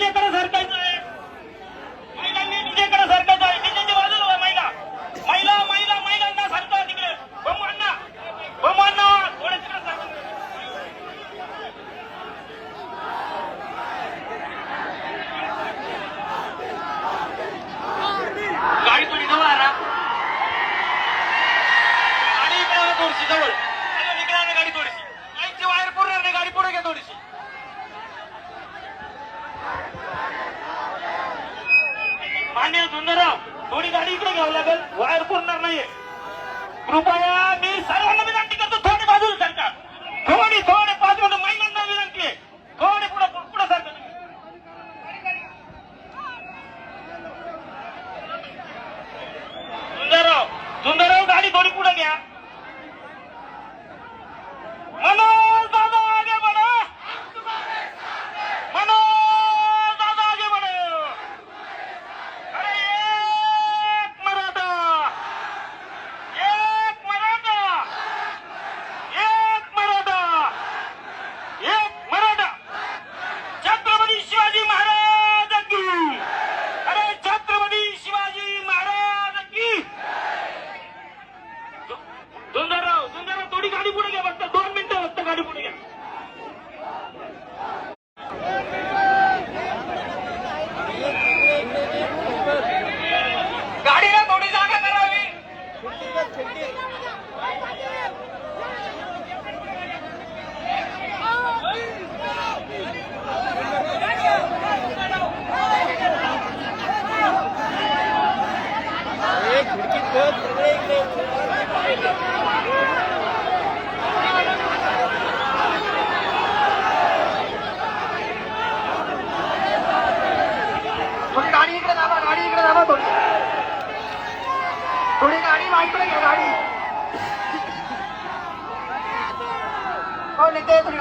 लेकर सर पे गंगाराम थोडी गाडी इकडे घ्यावी लागेल. वायर पुरणार नाहीये. कृपया मी सर्वांना विनंती करतो थोडी बाजू सरका थोडी थोडे पाच म्हणून महिलांना विनंती आहे. थोडे पुढे पुढे सरका सुंदरराव सुंदरराव गाडी थोडी पुढे घ्या.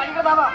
அடிக்கிறதாவா